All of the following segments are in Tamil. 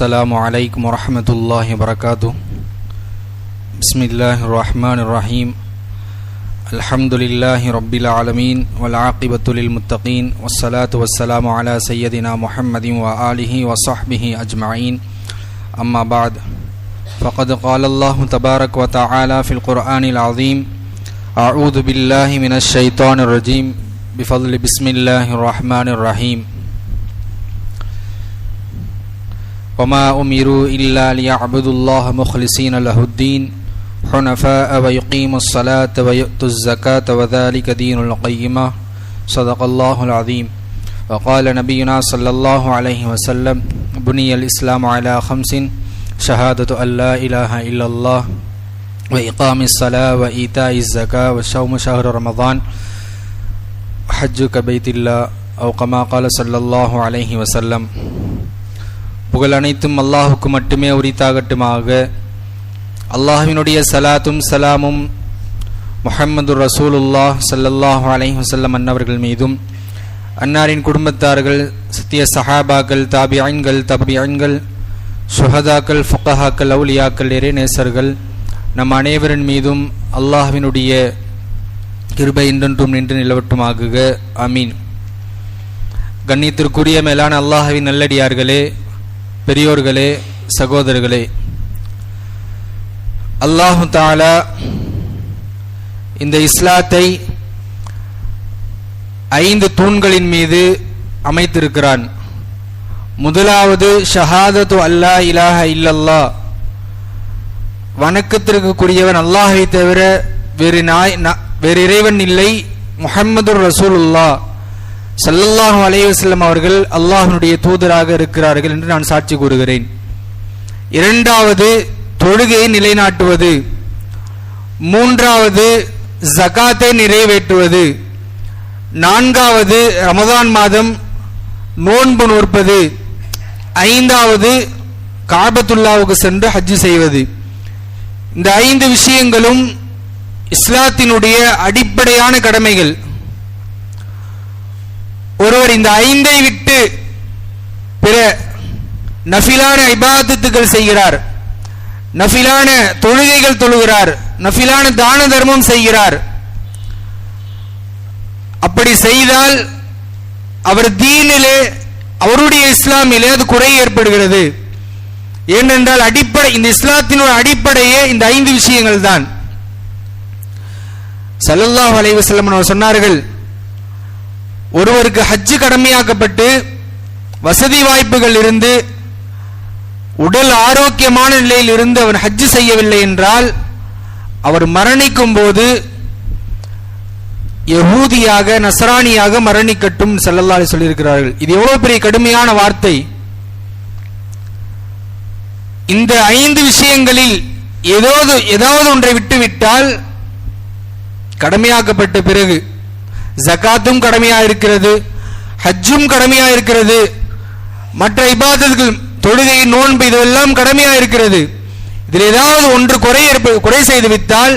السلام عليكم ورحمة الله وبركاته. بسم الله الرحمن الرحيم. الحمد لله رب العالمين والعاقبة للمتقين والصلاة والسلام على سيدنا محمد وآله وصحبه أجمعين. أما بعد فقد قال الله تبارك وتعالى في القرآن العظيم أعوذ بالله من الشيطان الرجيم. بفضل بسم الله الرحمن الرحيم. وما أمروا إلا ليعبدوا الله مخلصين له الدين حنفاء ويقيموا الصلاة ويؤتوا الزكاة وذلك دين القيمة. صدق الله العظيم. وقال نبينا صلى الله عليه وسلم بني الإسلام على خمس شهادة أن لا إله إلا الله وإقام الصلاة وإيتاء الزكاة وصوم شهر رمضان وحج كبيت الله. أو كما قال صلى الله عليه وسلم புகழ் அனைத்தும் அல்லாஹுக்கு மட்டுமே உரித்தாகட்டுமாக. அல்லாஹ்வினுடைய சலாத்தும் சலாமும் முஹம்மது ரசூலுல்லாஹ் சல்லல்லாஹ் அலைஹி வஸல்லம் அன்னவர்கள் மீதும் அன்னாரின் குடும்பத்தார்கள் சத்திய சஹாபாக்கள் தாபியன்கள் தபியன்கள் சுஹதாக்கள் ஃபுக்கஹாக்கள் அவுலியாக்கள் இறைநேசர்கள் நம் அனைவரின் மீதும் அல்லாஹ்வினுடைய கிருபை இன்றென்றும் நின்று நிலவட்டுமாகுக. அமீன் கண்ணியத்திற்குரிய மேலான அல்லாஹவின் நல்லடியார்களே பெரியோர்களே சகோதரர்களே அல்லாஹு தாலா இந்த இஸ்லாத்தை ஐந்து தூண்களின் மீது அமைத்திருக்கிறான். முதலாவது ஷஹாதத்து அல்லா இலாஹ இல்லல்லா வணக்கத்திற்குரியவன் அல்லாஹை தவிர வேறு நாய் வேறு இறைவன் இல்லை முஹம்மது ரசூலுல்லா சல்லல்லாஹு அலைவசல்லம் அவர்கள் அல்லாஹனுடைய தூதராக இருக்கிறார்கள் என்று நான் சாட்சி கூறுகிறேன். இரண்டாவது தொழுகையை நிலைநாட்டுவது. மூன்றாவது ஜகாத்தை நிறைவேற்றுவது. நான்காவது ரமதான் மாதம் நோன்பு நோற்பது. ஐந்தாவது காபத்துல்லாவுக்கு சென்று ஹஜ்ஜு செய்வது. இந்த ஐந்து விஷயங்களும் இஸ்லாத்தினுடைய அடிப்படையான கடமைகள். ஒருவர் இந்த ஐந்தை விட்டு பிற நஃபிலான இபாதத்துகள் செய்கிறார். நஃபிலான தொழுகைகள் தொழுகிறார். நஃபிலான தான தர்மம் செய்கிறார். அப்படி செய்தால் அவர் தீனிலே அவருடைய இஸ்லாமிலே அது குறை ஏற்படுகிறது. ஏனென்றால் அடிப்படை இந்த இஸ்லாத்தினோட அடிப்படையே இந்த ஐந்து விஷயங்கள் தான் சல்லல்லாஹ் அலைவசல்லம் அவர் சொன்னார்கள் ஒருவருக்கு ஹஜ்ஜு கடமையாக்கப்பட்டு வசதி வாய்ப்புகள் இருந்து உடல் ஆரோக்கியமான நிலையில் இருந்து அவர் ஹஜ்ஜு செய்யவில்லை என்றால் அவர் மரணிக்கும் போது யகூதியாக நசராணியாக மரணிக்கட்டும் செல்லல்லாறு சொல்லியிருக்கிறார்கள். இது எவ்வளவு பெரிய கடுமையான வார்த்தை. இந்த ஐந்து விஷயங்களில் ஏதாவது ஏதாவது ஒன்றை விட்டுவிட்டால் கடமையாக்கப்பட்ட பிறகு ஜகாத்தும் கடமையா இருக்கிறது ஹஜ்ஜும் கடமையா இருக்கிறது மற்ற இபாதத்துகள் தொழுகை நோன்பு இதெல்லாம் கடமையா இருக்கிறது. இதில் ஏதாவது ஒன்று குறை குறை செய்து விட்டால்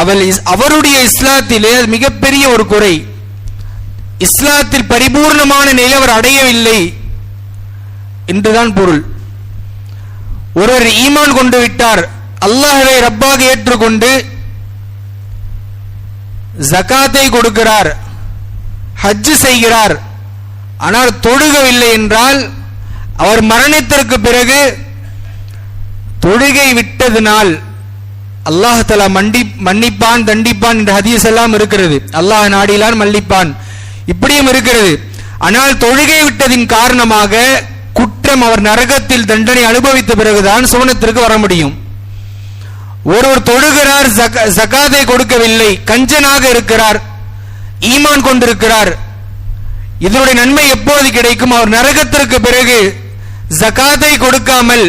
அவள் அவருடைய இஸ்லாத்திலே மிகப்பெரிய ஒரு குறை. இஸ்லாத்தில் பரிபூர்ணமான நிலை அவர் அடையவில்லை என்றுதான் பொருள். ஒருவர் ஈமான் கொண்டு விட்டார் அல்லாஹவை ரப்பாக ஏற்றுக்கொண்டு ஜகாத்தை கொடுக்கிறார் ஹஜ்ஜு செய்கிறார் ஆனால் தொழுகவில்லை என்றால் அவர் மரணித்திற்கு பிறகு தொழுகை விட்டதினால் அல்லாஹலா மண்டி மன்னிப்பான் தண்டிப்பான் என்ற ஹதீஸ் எல்லாம் இருக்கிறது. அல்லாஹ் நாடிலான் மன்னிப்பான். இப்படியும் இருக்கிறது. ஆனால் தொழுகை விட்டதின் காரணமாக குற்றம் அவர் நரகத்தில் தண்டனை அனுபவித்த பிறகுதான் சுவனத்திற்கு வர முடியும். ஒருவர் தொழுகிறார் ஜகாதை கொடுக்கவில்லை கஞ்சனாக இருக்கிறார் ஈமான் கொண்டிருக்கிறார். இதனுடைய நன்மை எப்போது கிடைக்கும்? அவர் நரகத்திற்கு பிறகு ஜகாதை கொடுக்காமல்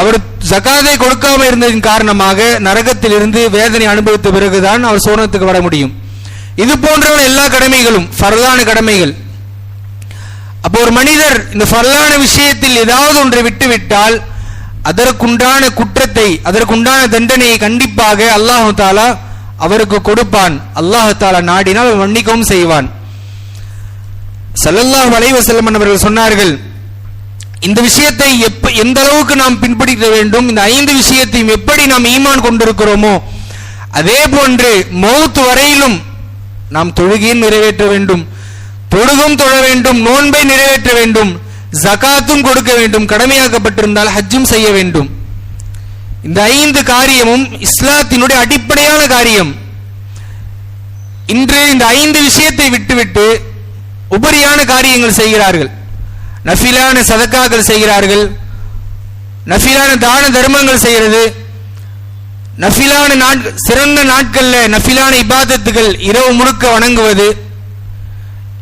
அவர் ஜகாதை கொடுக்காமல் இருந்ததின் காரணமாக நரகத்தில் இருந்து வேதனை அனுபவித்த பிறகுதான் அவர் சோனத்துக்கு வர முடியும். இது போன்ற எல்லா கடமைகளும் ஃபர்தான கடமைகள். அப்போ ஒரு மனிதர் இந்த ஃபர்லான விஷயத்தில் ஏதாவது ஒன்றை விட்டுவிட்டால் அதற்குண்டான குற்றத்தை அதற்குண்டான தண்டனையை கண்டிப்பாக அல்லாஹு தாலா அவருக்கு கொடுப்பான். அல்லாஹு தாலா நாடினால் மன்னிக்கவும் செய்வான். சல்லல்லாஹ் அலைஹி அவர்கள் சொன்னார்கள் இந்த விஷயத்தை எப்ப எந்த அளவுக்கு நாம் பின்பற்ற வேண்டும் இந்த ஐந்து விஷயத்தையும் எப்படி நாம் ஈமான் கொண்டிருக்கிறோமோ அதே போன்று மௌத் வரையிலும் நாம் தொழுகையும் நிறைவேற்ற வேண்டும் தொழுகும் தொழ வேண்டும் நோன்பை நிறைவேற்ற வேண்டும் ஜகாத்தும் கொடுக்க வேண்டும் கடமையாக்கப்பட்டிருந்தால் ஹஜ்ஜும் செய்ய வேண்டும். இந்த ஐந்து காரியமும் இஸ்லாத்தினுடைய அடிப்படையான காரியம். இன்று இந்த ஐந்து விஷயத்தை விட்டுவிட்டு உபரியான காரியங்கள் செய்கிறார்கள். நஃபிலான சதக்காக்கள் செய்கிறார்கள். நஃபிலான தான தர்மங்கள் செய்கிறது. நஃபிலான நாட் சிறந்த நாட்கள்ல நஃபிலான இபாதத்துகள் இரவு முழுக்க வணங்குவது.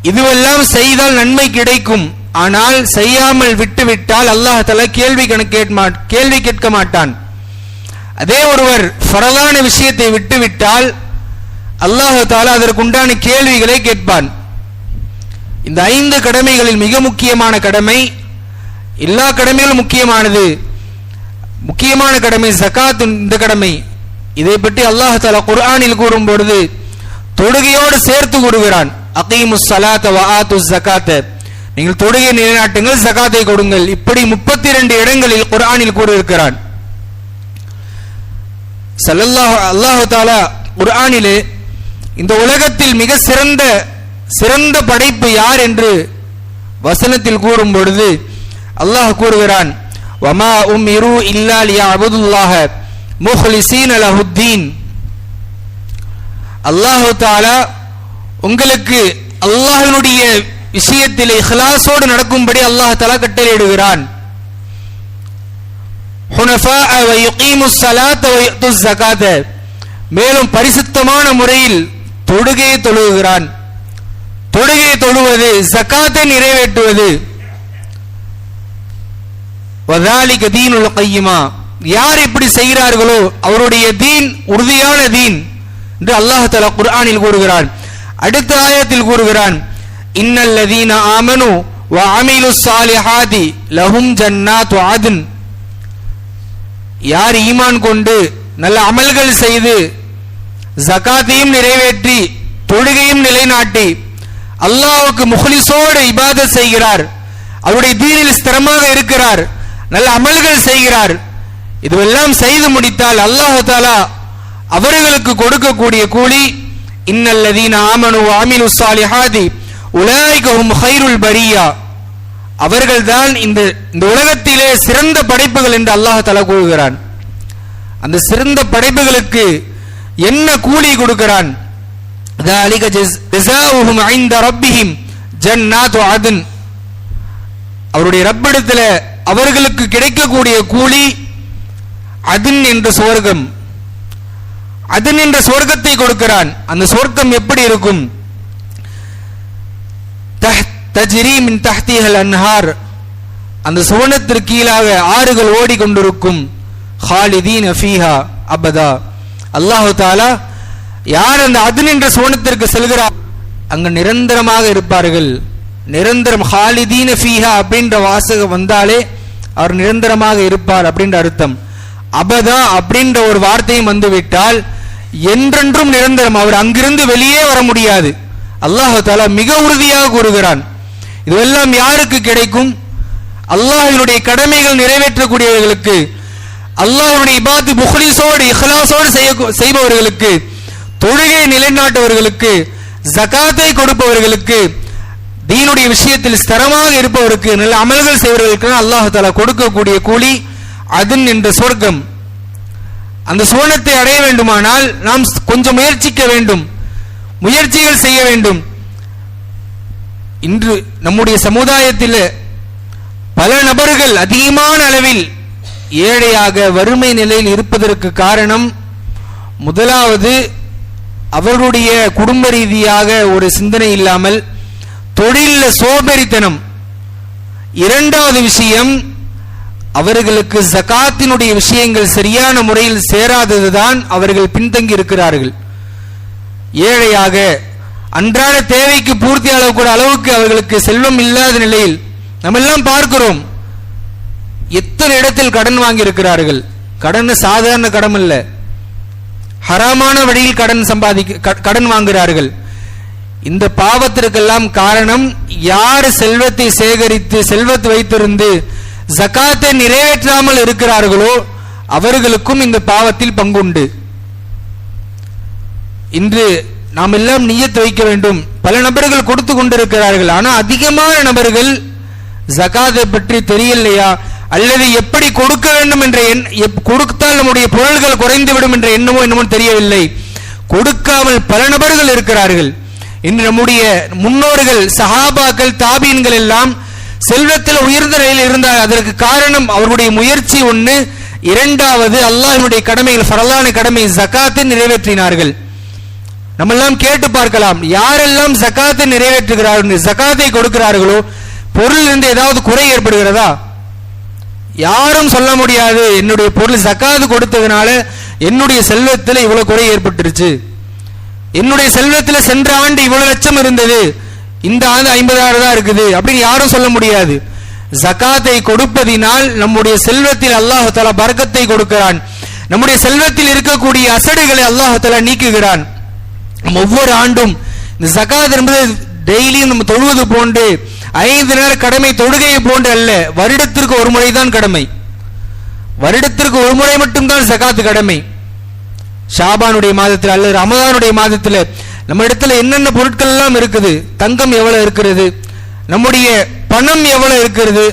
இதுவெல்லாம் செய்தால் நன்மை கிடைக்கும். ஆனால் செய்யாமல் விட்டுவிட்டால் அல்லாஹ் கேள்வி கணக்கு கேள்வி கேட்க மாட்டான். அதே ஒருவர் ஃபரதான விஷயத்தை விட்டுவிட்டால் அல்லாஹால அதற்குண்டான கேள்விகளை கேட்பான். இந்த ஐந்து கடமைகளில் மிக முக்கியமான கடமை எல்லா கடமைகளும் முக்கியமானது. முக்கியமான கடமை சகாத்து இந்த கடமை. இதை பற்றி அல்லாஹ் தாலா குர்ஆனில் கூறும் பொழுது தொடுகையோடு சேர்த்து கூறுகிறான். அகீமு சலாத்த வஆத்து ஜகாத்த நீங்கள் தொழுகை நிலைநாட்டுங்கள் ஜகாத்தை கொடுங்கள். இப்படி முப்பத்தி இரண்டு இடங்களில் குரானில் கூறியிருக்கிறான். சல்லல்லாஹு அல்லாஹு தாலா குரானிலே இந்த உலகத்தில் மிக சிறந்த சிறந்த படைப்பு யார் என்று வசனத்தில் கூறும் பொழுது அல்லாஹ் கூறுகிறான் வமா உம் இரு இல்லா லியா அபுதுல்லாஹ முஹ்லிசீன் அலஹுத்தீன் அல்லாஹு தாலா உங்களுக்கு அல்லாஹினுடைய விஷயத்தில் இஹ்லாசோடு நடக்கும்படி அல்லாஹ் தலா கட்டளையிடுகிறான். மேலும் பரிசுத்தமான முறையில் தொடுகையை தொழுகிறான். தொழுகையை தொழுவது ஜக்காத்தை நிறைவேற்றுவது. வதாலிக தீனுல் கையுமா. யார் இப்படி செய்கிறார்களோ அவருடைய தீன் உறுதியான தீன் என்று அல்லாஹ் தலா குர்ஆனில் கூறுகிறான். அடுத்த ஆயத்தில் கூறுகிறான். இன்னல்லதீன ஆமனு வ அமிலு சாலிஹாதி லஹும் ஜன்னாத்து ஆதுன் யார் ஈமான் கொண்டு நல்ல அமல்கள் செய்து ஜகாத்தையும் நிறைவேற்றி தொழுகையும் நிலைநாட்டி அல்லாவுக்கு முஹ்லிஸோடு இபாத செய்கிறார் அவருடைய தீனில் ஸ்திரமாக இருக்கிறார் நல்ல அமல்கள் செய்கிறார் இதுவெல்லாம் செய்து முடித்தால் அல்லாஹு தாலா அவர்களுக்கு கொடுக்கக்கூடிய கூலி இன்னல்லதீன ஆமனு ஆமிலு சாலிஹாதி உலாய்கஹும் ஹைருல் பரியா. அவர்கள்தான் இந்த இந்த உலகத்திலே சிறந்த படைப்புகள் என்று அல்லாஹ் தலா கூறுகிறான். அந்த சிறந்த படைப்புகளுக்கு என்ன கூலி கொடுக்கிறான்? அவருடைய ரப்பிடத்தில் அவர்களுக்கு கிடைக்கக்கூடிய கூலி அதின் என்ற சொர்க்கம். அதின் என்ற சொர்க்கத்தை கொடுக்கிறான். அந்த சொர்க்கம் எப்படி இருக்கும்? தஜ்ரி மின் தஹ்திஹல் அன்ஹார். அந்த சுவனத்திற்கு கீழாக ஆறுகள் ஓடிக்கொண்டிருக்கும் ஹாலிதீன் ஃபீஹா அபதா. அல்லாஹு தாலா யார் அந்த அதுன் என்ற சுவனத்திற்கு செல்கிறார்? அங்கு நிரந்தரமாக இருப்பார்கள். நிரந்தரம் ஹாலிதீன ஃபீஹா அப்படின்ற வாசகம் வந்தாலே அவர் நிரந்தரமாக இருப்பார் அப்படின்ற அர்த்தம். அபதா அப்படின்ற ஒரு வார்த்தையும் வந்துவிட்டால் என்றென்றும் நிரந்தரம். அவர் அங்கிருந்து வெளியே வர முடியாது. அல்லாஹு தாலா மிக உறுதியாக கூறுகிறான். இதுவெல்லாம் யாருக்கு கிடைக்கும்? அல்லாஹினுடைய கடமைகள் நிறைவேற்றக்கூடியவர்களுக்கு அல்லாஹ்வுடைய இபாத்து புஹ்லிஸோடு இஹ்லாசோடு செய்ய செய்பவர்களுக்கு தொழுகையை நிலைநாட்டுவர்களுக்கு ஜகாத்தை கொடுப்பவர்களுக்கு தீனுடைய விஷயத்தில் ஸ்திரமாக இருப்பவருக்கு நல்ல அமல்கள் செய்வர்களுக்கு அல்லாஹு தாலா கொடுக்கக்கூடிய கூலி அதன் என்ற சொர்க்கம். அந்த சுவனத்தை அடைய வேண்டுமானால் நாம் கொஞ்சம் முயற்சிக்க வேண்டும். முயற்சிகள் செய்ய வேண்டும். இன்று நம்முடைய சமுதாயத்தில் பல நபர்கள் அதிகமான அளவில் ஏழையாக வறுமை நிலையில் இருப்பதற்கு காரணம் முதலாவது அவர்களுடைய குடும்ப ரீதியாக ஒரு சிந்தனை இல்லாமல் தொழிலில் சோபரித்தனம் இரண்டாவது விஷயம் அவர்களுக்கு ஜகாத்தினுடைய விஷயங்கள் சரியான முறையில் சேராததுதான் அவர்கள் பின்தங்கி இருக்கிறார்கள். ஏழையாக அன்றாட தேவைக்கு பூர்த்தி அளவுக்கூட அளவுக்கு அவர்களுக்கு செல்வம் இல்லாத நிலையில் நம்ம எல்லாம் பார்க்கிறோம். எத்தனை இடத்தில் கடன் வாங்கி இருக்கிறார்கள் கடன் சாதாரண கடன் அல்ல. ஹராமான வழியில் கடன் சம்பாதிக்க கடன் வாங்குகிறார்கள். இந்த பாவத்திற்கெல்லாம் காரணம் யார் செல்வத்தை சேகரித்து செல்வத்தை வைத்திருந்து ஜக்காத்தை நிறைவேற்றாமல் இருக்கிறார்களோ அவர்களுக்கும் இந்த பாவத்தில் பங்குண்டு. இன்று நாம் எல்லாம் நியத் வைக்க வேண்டும். பல நபர்கள் கொடுத்து கொண்டிருக்கிறார்கள். ஆனால் அதிகமான நபர்கள் ஜகாதை பற்றி தெரியலையா? அல்லது எப்படி கொடுக்க வேண்டும் என்ற எண் கொடுத்தால் நம்முடைய பொருள்கள் குறைந்து விடும் என்ற எண்ணமோ என்னமோ தெரியவில்லை. கொடுக்காமல் பல நபர்கள் இருக்கிறார்கள். இன்று நம்முடைய முன்னோர்கள் சஹாபாக்கள் தாபீன்கள் எல்லாம் செல்வத்தில் உயர்ந்த நிலையில் இருந்தார் அதற்கு காரணம் அவர்களுடைய முயற்சி ஒன்று இரண்டாவது அல்லாஹினுடைய கடமைகள் ஃபரலான கடமை ஜகாத்தை நிறைவேற்றினார்கள். நம்மெல்லாம் கேட்டு பார்க்கலாம். யாரெல்லாம் ஜக்காத்தை நிறைவேற்றுகிறார்கள் ஜகாத்தை கொடுக்கிறார்களோ பொருள் இருந்து ஏதாவது குறை ஏற்படுகிறதா? யாரும் சொல்ல முடியாது. என்னுடைய பொருள் ஜக்காது கொடுத்ததுனால என்னுடைய செல்வத்தில் இவ்வளவு குறை ஏற்பட்டுருச்சு. என்னுடைய செல்வத்தில் சென்ற ஆண்டு இவ்வளவு லட்சம் இருந்தது. இந்த ஆண்டு ஐம்பதாயிரம் தான் இருக்குது. அப்படின்னு யாரும் சொல்ல முடியாது. ஜக்காத்தை கொடுப்பதினால் நம்முடைய செல்வத்தில் அல்லாஹ் பறக்கத்தை கொடுக்கிறான். நம்முடைய செல்வத்தில் இருக்கக்கூடிய அசடுகளை அல்லாஹத்தாலா நீக்குகிறான். நம்ம ஒவ்வொரு ஆண்டும் இந்த ஜகாத் என்பது டெய்லியும் நம்ம தொழுவது போன்று ஐந்து நேர கடமை தொழுகையை போன்று அல்ல வருடத்திற்கு ஒரு முறை தான் கடமை. வருடத்திற்கு ஒரு முறை மட்டும்தான் ஜகாத் கடமை. ஷாபானுடைய மாதத்தில் அல்லது ரமதானுடைய மாதத்தில் நம்ம இடத்துல என்னென்ன பொருட்கள் எல்லாம் இருக்குது தங்கம் எவ்வளவு இருக்கிறது நம்முடைய பணம் எவ்வளவு இருக்கிறது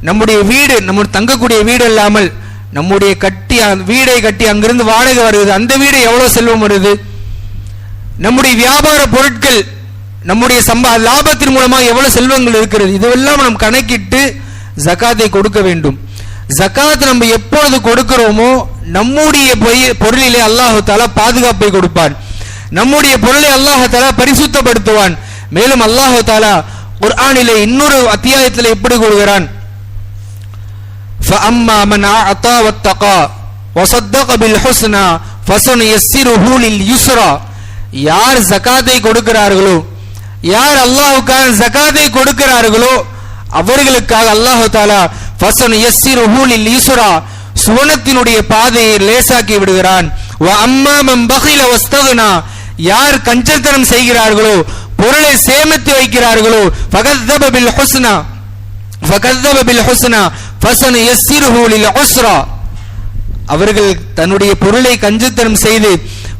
நம்முடைய வீடு நம்ம தங்கக்கூடிய வீடு இல்லாமல் நம்முடைய கட்டி வீடை கட்டி அங்கிருந்து வாடகை வருது அந்த வீடு எவ்வளவு செல்வம் வருது நம்முடைய வியாபார பொருட்கள் நம்முடைய சம்பா லாபத்தின் மூலமாக எவ்வளவு செல்வங்கள் இருக்கிறது இதுவெல்லாம் நாம் கணக்கிட்டு ஜகாத்தை கொடுக்க வேண்டும் ஜகாத் நம்ம எப்பொழுது கொடுக்கிறோமோ நம்முடைய பொய்- பொருளிலே அல்லாஹு தாலா பாதுகாப்பை கொடுப்பான் நம்முடைய பொருளை அல்லாஹு தாலா பரிசுத்தப்படுத்துவான் மேலும் அல்லாஹு தாலா குர்ஆனிலே இன்னொரு அத்தியாயத்தில் எப்படி கூறுகிறான் فأما من أعطى واتقى وصدق بالحسنى فسنيسره لليسرى யார் ஜக்காத்தை கொடுக்கிறார்களோ யார் அல்லாஹுக்காக ஜக்காத்தை கொடுக்கிறார்களோ அவர்களுக்காக அல்லாஹு தாலா ஃபசன் எஸ்ஸிர் ஹூலில் ஈசுரா சுவனத்தினுடைய பாதையை லேசாக்கி விடுகிறான். அம்மா மம் பகில யார் கஞ்சத்தனம் செய்கிறார்களோ பொருளை சேமித்து வைக்கிறார்களோ ஃபகத்தப பில் ஹுஸ்னா ஃபகத்தப பில் எஸ் சிறு எஸ்ஸிர் ஹூலில் அவர்கள் தன்னுடைய பொருளை கஞ்சத்தனம் செய்து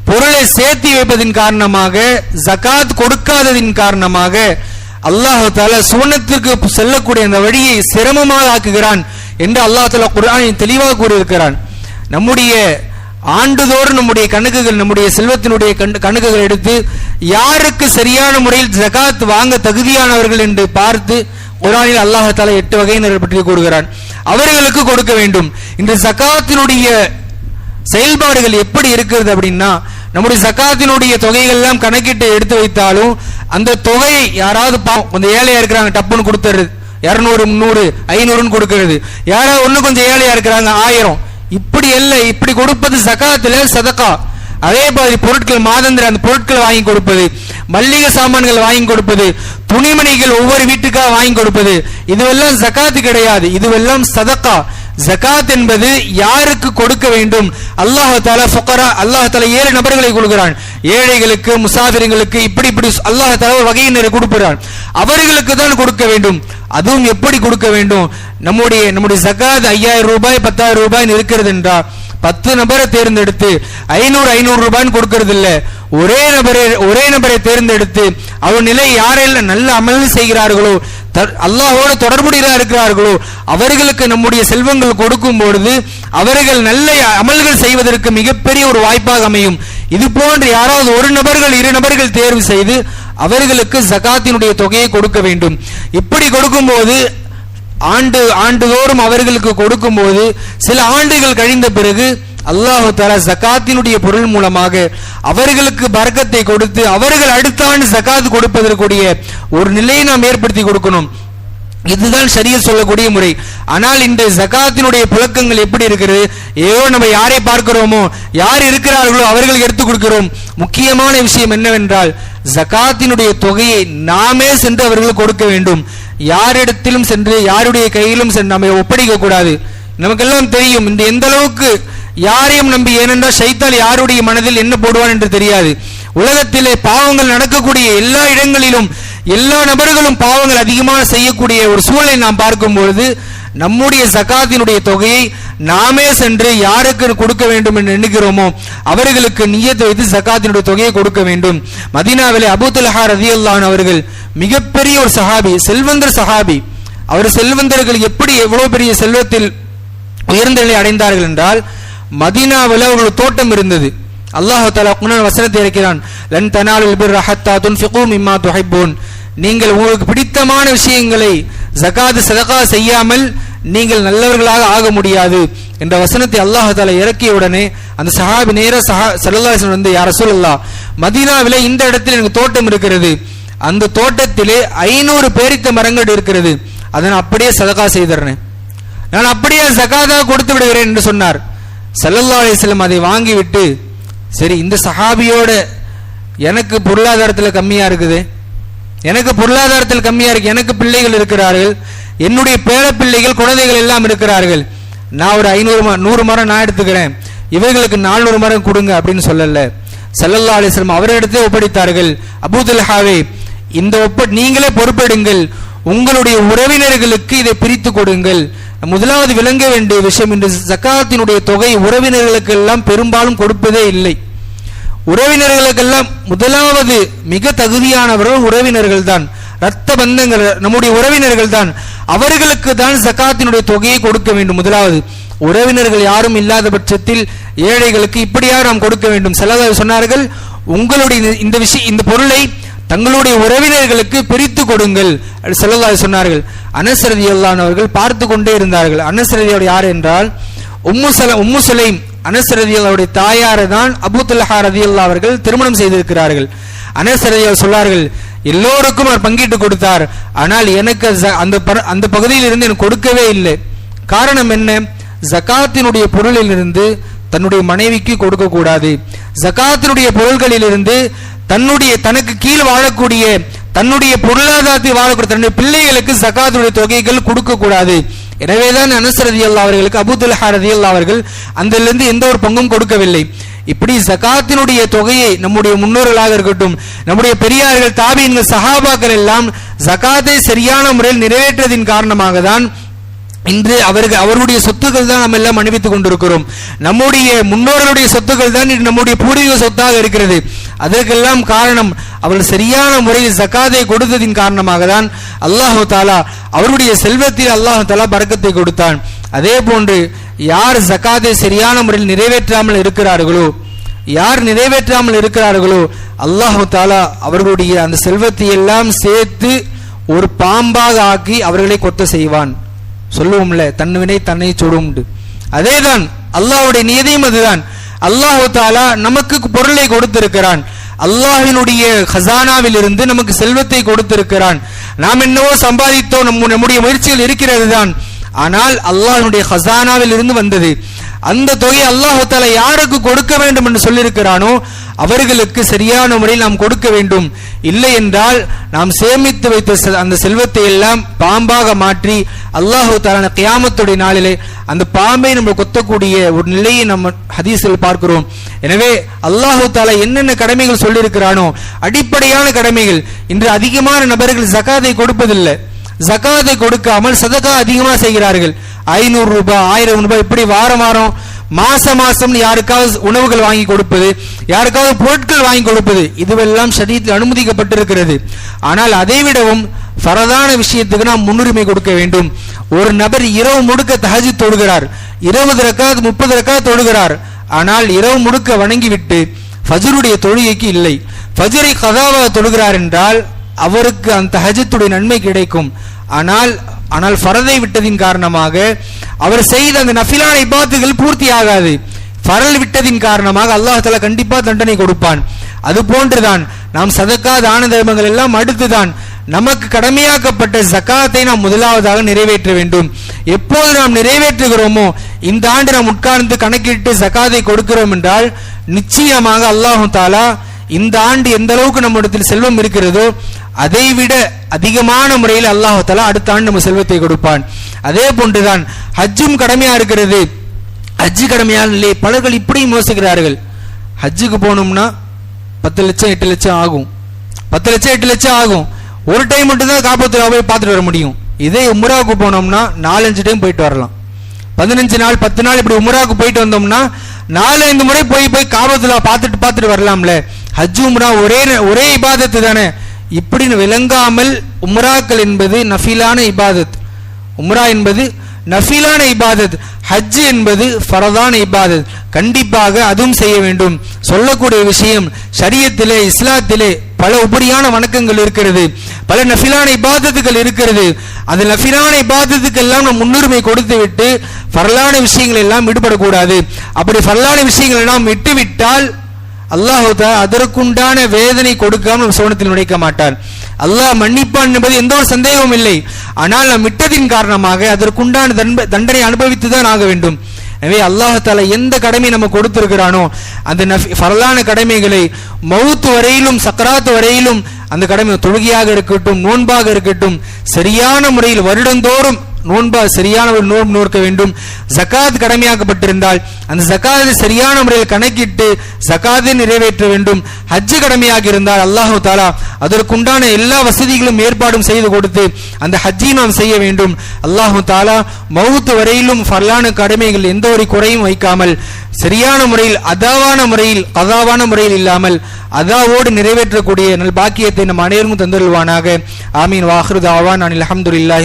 பொருளை சேர்த்து வைப்பதின் காரணமாக ஜகாத் கொடுக்காததின் காரணமாக அல்லாஹு தால சுவனத்திற்கு செல்லக்கூடிய அந்த வழியை சிரமமாக ஆக்குகிறான் என்று அல்லாஹ் தாலா குர்ஆனில் தெளிவாக கூறியிருக்கிறான். நம்முடைய ஆண்டுதோறும் நம்முடைய கணக்குகள் நம்முடைய செல்வத்தினுடைய கண்- கணக்குகள் எடுத்து யாருக்கு சரியான முறையில் ஜகாத் வாங்க தகுதியானவர்கள் என்று பார்த்து குரானில் அல்லாஹ் தாலா எட்டு வகையினர் பற்றி கூறுகிறான். அவர்களுக்கு கொடுக்க வேண்டும். இந்த ஜகாத்தினுடைய செயல்பாடுகள் எப்படி இருக்கிறது அப்படின்னா நம்முடைய சக்காத்தினுடைய தொகைகள் எல்லாம் கணக்கிட்டு எடுத்து வைத்தாலும் அந்த தொகையை யாராவது பாவம் கொஞ்சம் ஏழையா இருக்கிறாங்க டப்புன்னு கொடுத்துறது இருநூறு முந்நூறு ஐநூறுன்னு கொடுக்கறது. யாராவது ஒண்ணு கொஞ்சம் ஏழையா இருக்கிறாங்க ஆயிரம். இப்படி இல்லை இப்படி கொடுப்பது ஜகாத்துல சதக்கா. அதே மாதிரி பொருட்கள் மாதந்திர அந்த பொருட்கள் வாங்கி கொடுப்பது மல்லிகை சாமான்கள் வாங்கி கொடுப்பது துணிமணிகள் ஒவ்வொரு வீட்டுக்காக வாங்கி கொடுப்பது இதுவெல்லாம் சக்காத்து கிடையாது இதுவெல்லாம் சதக்கா. ஜகாத் என்பது யாருக்கு கொடுக்க வேண்டும்? அல்லாஹால தாலா ஃபுகரா ஏழு நபர்களை கொடுக்கிறான் ஏழைகளுக்கு முசாஃபிர்களுக்கு இப்படி இப்படி அல்லாஹால ஒரு வகையினரை கொடுக்கிறான். அவர்களுக்கு தான் கொடுக்க வேண்டும். அதுவும் எப்படி கொடுக்க வேண்டும்? நம்முடைய நம்முடைய ஜகாத் ஐயாயிரம் ரூபாய் பத்தாயிரம் ரூபாய் இருக்கிறது என்றால் பத்து நபரை தேர்ந்தெடுத்து ஐநூறு ஐநூறு ரூபான்னு கொடுக்கறது இல்ல ஒரே நபரை ஒரே நபரை தேர்ந்தெடுத்து அவர் நிலை யாரெல்லாம் நல்ல அமல் செய்கிறார்களோ த- அல்லாஹ்வோடு இருக்கிறார்களோ அவர்களுக்கு நம்முடைய செல்வங்கள் கொடுக்கும் பொழுது அவர்கள் நல்ல அமல்கள் செய்வதற்கு மிகப்பெரிய ஒரு வாய்ப்பாக அமையும். இது போன்று யாராவது ஒரு நபர்கள் இரு நபர்கள் தேர்வு செய்து அவர்களுக்கு ஜகாத்தினுடைய தொகையை கொடுக்க வேண்டும். இப்படி கொடுக்கும்போது ஆண்டு ஆண்டுதோறும் அவர்களுக்கு கொடுக்கும்போது சில ஆண்டுகள் கழிந்த பிறகு அல்லாஹு தஆலா ஜகாத்தினுடைய பொருள் மூலமாக அவர்களுக்கு பரக்கத்தை கொடுத்து அவர்கள் அடுத்த ஆண்டு ஜகாத் கொடுப்பதற்குரிய ஒரு நிலையை நாம் ஏற்படுத்தி கொடுக்கணும். இதுதான் சரியா சொல்லக்கூடிய முறை. ஆனால் இந்த ஜகாத்தினுடைய புழக்கங்கள் எப்படி இருக்கிறது ஏதோ நம்ம யாரை பார்க்கிறோமோ யார் இருக்கிறார்களோ அவர்களுக்கு எடுத்துக் கொடுக்கிறோம். முக்கியமான விஷயம் என்னவென்றால் ஜகாத்தினுடைய தொகையை நாமே சென்று அவர்களுக்கு கொடுக்க வேண்டும். யாரிடத்திலும் சென்று யாருடைய கையிலும் சென்று நம்மை ஒப்படைக்க கூடாது. நமக்கெல்லாம் தெரியும் இந்த எந்த அளவுக்கு யாரையும் நம்பி ஏனென்றால் சைத்தால் யாருடைய மனதில் என்ன போடுவான் என்று தெரியாது. உலகத்திலே பாவங்கள் நடக்கக்கூடிய எல்லா இடங்களிலும் எல்லா நபர்களும் பாவங்கள் அதிகமாக செய்யக்கூடிய ஒரு சூழலை நாம் பார்க்கும் பொழுது நம்முடைய ஜகாத்தினுடைய தொகையை நாமே சென்று யாருக்கு கொடுக்க வேண்டும் என்று எண்ணுகிறோமோ அவர்களுக்கு நியத்தை வைத்து ஜகாத்தினுடைய தொகையை கொடுக்க வேண்டும். மதீனாவிலே அபூத்துல்ஹா ரதியுல்லான் அவர்கள் மிகப்பெரிய ஒரு சஹாபி செல்வந்தர் சஹாபி. அவர் செல்வந்தர்கள் எப்படி எவ்வளவு பெரிய செல்வத்தில் உயர்ந்த நிலை அடைந்தார்கள் என்றால் மதீனாவில் அவர்கள் தோட்டம் இருந்தது. அல்லாஹ் தாலா குணன் வசனத்தை இருக்கிறான் லன் தனாலுல் பிர்ர ஹத்தா துன்ஃபிகு மிம்மா துஹிப்பூன். நீங்கள் உங்களுக்கு பிடித்தமான விஷயங்களை ஜகாது சதகா செய்யாமல் நீங்கள் நல்லவர்களாக ஆக முடியாது என்ற வசனத்தை அல்லாஹ் இறக்கிய உடனே அந்த சஹாபி நேர சஹா சல்லல்லாஹு வந்து யார சொல்லலாம் மதீனாவிலே இந்த இடத்தில் எனக்கு தோட்டம் இருக்கிறது. அந்த தோட்டத்திலே ஐநூறு பேரித்த மரங்கள் இருக்கிறது. அதை நான் அப்படியே சதகா செய்திடுறேன் நான் அப்படியே சகாதா கொடுத்து விடுகிறேன் என்று சொன்னார். சல்லல்லா அலிஸ்லம் அதை வாங்கிவிட்டு சரி இந்த சஹாபியோட எனக்கு பொருளாதாரத்தில் கம்மியாக இருக்குது. எனக்கு பொருளாதாரத்தில் கம்மியா இருக்கு எனக்கு பிள்ளைகள் இருக்கிறார்கள் என்னுடைய பேர பிள்ளைகள் குழந்தைகள் எல்லாம் இருக்கிறார்கள். நான் ஒரு ஐநூறு நூறு மரம் நான் எடுத்துக்கிறேன். இவைகளுக்கு நானூறு மரம் கொடுங்க அப்படின்னு சொல்லல. செல்லல்லா அலிஸ்லம் அவரிடத்தை ஒப்படைத்தார்கள். அபூதுல்ஹாவே இந்த ஒப்ப நீங்களே பொறுப்பெடுங்கள். உங்களுடைய உறவினர்களுக்கு இதை பிரித்து கொடுங்கள். முதலாவது விளங்க வேண்டிய விஷயம் இன்று ஜக்காத்தினுடைய தொகை உறவினர்களுக்கு எல்லாம் பெரும்பாலும் கொடுப்பதே இல்லை. உறவினர்களுக்கெல்லாம் முதலாவது மிக தகுதியானவர்கள் உறவினர்கள் தான் ரத்த பந்தங்கள் நம்முடைய உறவினர்கள் தான் அவர்களுக்கு தான் சக்காத்தினுடைய தொகையை கொடுக்க வேண்டும். முதலாவது உறவினர்கள் யாரும் இல்லாத பட்சத்தில் ஏழைகளுக்கு இப்படியா நாம் கொடுக்க வேண்டும். செலவு சொன்னார்கள் உங்களுடைய இந்த- விஷயம் இந்த பொருளை தங்களுடைய உறவினர்களுக்கு பிரித்து கொடுங்கள். செல்லதாக சொன்னார்கள். அனசரதியல்லானவர்கள் பார்த்து கொண்டே இருந்தார்கள். அனசரதியோடு யார் என்றால் உம்மு சல உம்மு சுலைம் அனசரதி அவருடைய தாயாரை தான் அபூத்துல்லஹா ரதி அவர்கள் திருமணம் செய்திருக்கிறார்கள். அனசரதி சொன்னார்கள் எல்லோருக்கும் அவர் பங்கிட்டு கொடுத்தார். ஆனால் எனக்கு அந்த அந்த பகுதியில் இருந்து எனக்கு கொடுக்கவே இல்லை. காரணம் என்ன? ஜகாத்தினுடைய பொருளிலிருந்து தன்னுடைய மனைவிக்கு கொடுக்க கூடாது ஜகாத்தினுடைய பொருள்களிலிருந்து தன்னுடைய தனக்கு கீழ் வாழக்கூடிய தன்னுடைய பொருளாதாரத்தில் வாழக்கூடிய தன்னுடைய பிள்ளைகளுக்கு ஜக்காத்துடைய தொகைகள் கொடுக்க கூடாது எனவேதான் அனசரதி அவர்களுக்கு அபுதுல்ஹா ரதி அவர்கள் அதிலிருந்து எந்த ஒரு பங்கும் கொடுக்கவில்லை. இப்படி ஜகாத்தினுடைய தொகையை நம்முடைய முன்னோர்களாக இருக்கட்டும் நம்முடைய பெரியார்கள் தாபியன்கள் சஹாபாக்கள் எல்லாம் ஜகாத்தை சரியான முறையில் நிறைவேற்றதின் காரணமாக தான் இன்று அவர்கள் அவருடைய சொத்துக்கள் தான் நம்ம எல்லாம் அணிவித்துக் கொண்டிருக்கிறோம் நம்முடைய முன்னோர்களுடைய சொத்துக்கள் தான் இன்று நம்முடைய பூர்வீக சொத்தாக இருக்கிறது. அதற்கெல்லாம் காரணம் அவர்கள் சரியான முறையில் ஜக்காதை கொடுத்ததின் காரணமாக தான் அல்லாஹு தாலா அவருடைய செல்வத்தில் அல்லாஹு தாலா பறக்கத்தை கொடுத்தான். அதே போன்று யார் ஜக்காதை சரியான முறையில் நிறைவேற்றாமல் இருக்கிறார்களோ யார் நிறைவேற்றாமல் இருக்கிறார்களோ அல்லாஹு தாலா அவர்களுடைய அந்த செல்வத்தை எல்லாம் சேர்த்து ஒரு பாம்பாக ஆக்கி அவர்களை கொத்த செய்வான். சொல்லுவோம்ல தன்னுவினை தன்னை சுடும்ண்டு. அதேதான் அல்லாஹ்வுடைய நியதியும் அதுதான். அல்லாஹு தாலா நமக்கு பொருளை கொடுத்திருக்கிறான். அல்லாஹினுடைய ஹசானாவில் இருந்து நமக்கு செல்வத்தை கொடுத்திருக்கிறான். நாம் என்னவோ சம்பாதித்தோம் நம்முடைய முயற்சிகள் இருக்கிறது தான் ஆனால் அல்லாஹினுடைய ஹசானாவில் இருந்து வந்தது. அந்த தொகை அல்லாஹால யாருக்கு கொடுக்க வேண்டும் என்று சொல்லியிருக்கிறானோ அவர்களுக்கு சரியான முறையில் நாம் கொடுக்க வேண்டும். இல்லை என்றால் நாம் சேமித்து வைத்த அந்த செல்வத்தை எல்லாம் பாம்பாக மாற்றி அல்லாஹு தாலான கியாமத்துடைய நாளிலே அந்த பாம்பை நம்ம கொத்தக்கூடிய ஒரு நிலையை நம்ம ஹதீஸில் பார்க்கிறோம். எனவே அல்லாஹு தாலா என்னென்ன கடமைகள் சொல்லியிருக்கிறானோ அடிப்படையான கடமைகள். இன்று அதிகமான நபர்கள் ஜகாதை கொடுப்பதில்லை. ஜக்காத்தை கொடுக்காமல் சதகா அதிகமா செய்கிறார்கள். ஐநூறு ரூபாய் ஆயிரம் ரூபாய் இப்படி வாரம் வாரம் மாச மாசம் யாருக்காவது உணவுகள் வாங்கி கொடுப்பது யாருக்காவது பொருட்கள் வாங்கி கொடுப்பது இதுவெல்லாம் சரீரத்தில் அனுமதிக்கப்பட்டிருக்கிறது. ஆனால் அதை விடவும் விஷயத்துக்கு நாம் முன்னுரிமை கொடுக்க வேண்டும். ஒரு நபர் இரவு முழுக்க தகஜி தொடுகிறார் இருபது ரக்காத் முப்பது ரக்காத் தொடுகிறார் ஆனால் இரவு முழுக்க வணங்கிவிட்டு ஃபஜ்ருடைய தொழுகைக்கு இல்லை. ஃபஜ்ரை கதாவாக தொடுகிறார் என்றால் அவருக்கு அந்த தஹஜத்துடைய நன்மை கிடைக்கும். ஆனால் ஆனால் ஃபரதை விட்டதின் காரணமாக அவர் செய்த அந்த நஃபிலான இபாத்துகள் பூர்த்தி ஆகாது ஃபரல் விட்டதின் காரணமாக அல்லாஹால கண்டிப்பாக தண்டனை கொடுப்பான். அது போன்றுதான். நாம் சதக்கா தான தர்மங்கள் எல்லாம் அடுத்துதான். நமக்கு கடமையாக்கப்பட்ட ஜக்காத்தை நாம் முதலாவதாக நிறைவேற்ற வேண்டும். எப்போது நாம் நிறைவேற்றுகிறோமோ இந்த ஆண்டு நாம் உட்கார்ந்து கணக்கிட்டு ஜக்காத்தை கொடுக்கிறோம் என்றால் நிச்சயமாக அல்லாஹு தாலா இந்த ஆண்டு எந்த அளவுக்கு நம்மிடத்தில் செல்வம் இருக்கிறதோ அதை விட அதிகமான முறையில் அல்லாஹால அடுத்த ஆண்டு நம்ம செல்வத்தை கொடுப்பான். அதே போன்றுதான் ஹஜ்ஜும் கடமையா இருக்கிறது. ஹஜ்ஜு கடமையா இல்லை பலர்கள் இப்படி யோசிக்கிறார்கள். ஹஜ்ஜுக்கு போனோம்னா பத்து லட்சம் எட்டு லட்சம் ஆகும். பத்து லட்சம் எட்டு லட்சம் ஆகும். ஒரு டைம் மட்டும் தான் காப்பத்துல போய் பார்த்துட்டு வர முடியும். இதே உம்ராவுக்கு போனோம்னா நாலஞ்சு டைம் போயிட்டு வரலாம். பதினஞ்சு நாள் பத்து நாள் இப்படி உம்ராவுக்கு போயிட்டு வந்தோம்னா நாலஞ்சு முறை போய் போய் காபத்துல பார்த்துட்டு பார்த்துட்டு வரலாம்ல. ஹஜ் உம்ரா ஒரே ஒரே இபாதத்து தானே. இப்படின்னு விளங்காமல் உம்ராக்கள் என்பது நஃபீலான இபாதத். உம்ரா என்பது நஃபீலான இபாதத். ஹஜ் என்பது ஃபரதான இபாதத். கண்டிப்பாக அதுவும் செய்ய வேண்டும். சொல்லக்கூடிய விஷயம் சரியத்திலே இஸ்லாத்திலே பல உபரியான வணக்கங்கள் இருக்கிறது. பல நஃபிலான இபாதத்துகள் இருக்கிறது. அந்த நஃபிலான இபாதத்துக்கெல்லாம் நம்ம முன்னுரிமை கொடுத்து விட்டு ஃபரலான விஷயங்கள் எல்லாம் ஈடுபடக்கூடாது அப்படி ஃபரலான விஷயங்கள் எல்லாம் விட்டுவிட்டால் அல்லாஹு அதற்குண்டான வேதனை கொடுக்காமல் நம் சோனத்தில் நுழைக்க மாட்டார் அல்லாஹ் மன்னிப்பான் என்பது எந்த ஒரு சந்தேகமும் இல்லை. ஆனால் நாம் விட்டதின் காரணமாக அதற்குண்டான தண்ப- தண்டனை அனுபவித்து தான் ஆக வேண்டும். எனவே அல்லாஹால எந்த கடமை நம்ம கொடுத்திருக்கிறானோ அந்த பரலான கடமைகளை மவுத்து வரையிலும் சக்கராத்து வரையிலும் அந்த கடமை தொழுகையாக இருக்கட்டும் நோன்பாக இருக்கட்டும் சரியான முறையில் வருடந்தோறும் நோன்பா சரியான ஒரு நோன்பு நோக்க வேண்டும். ஜக்காத் கடமையாக்கப்பட்டிருந்தால் அந்த ஜகாத் சரியான முறையில் கணக்கிட்டு ஜக்காத்தை நிறைவேற்ற வேண்டும். ஹஜ் கடமையாக இருந்தால் அல்லாஹு தாலா அதற்குண்டான எல்லா வசதிகளும் ஏற்பாடும் செய்து கொடுத்து அந்த ஹஜ்ஜை நாம் செய்ய வேண்டும். அல்லாஹு தாலா மவுத்து வரையிலும் ஃபர்லான கடமைகள் எந்த ஒரு குறையும் வைக்காமல் சரியான முறையில் அதாவான முறையில் அதாவான முறையில் இல்லாமல் அதாவோடு நிறைவேற்றக்கூடிய நல் பாக்கியத்தை நம் அனைவரும் தந்தருள்வானாக. ஆமீன். வாஹ்ருதாவான் அனில் அல்ஹம்துலில்லாஹி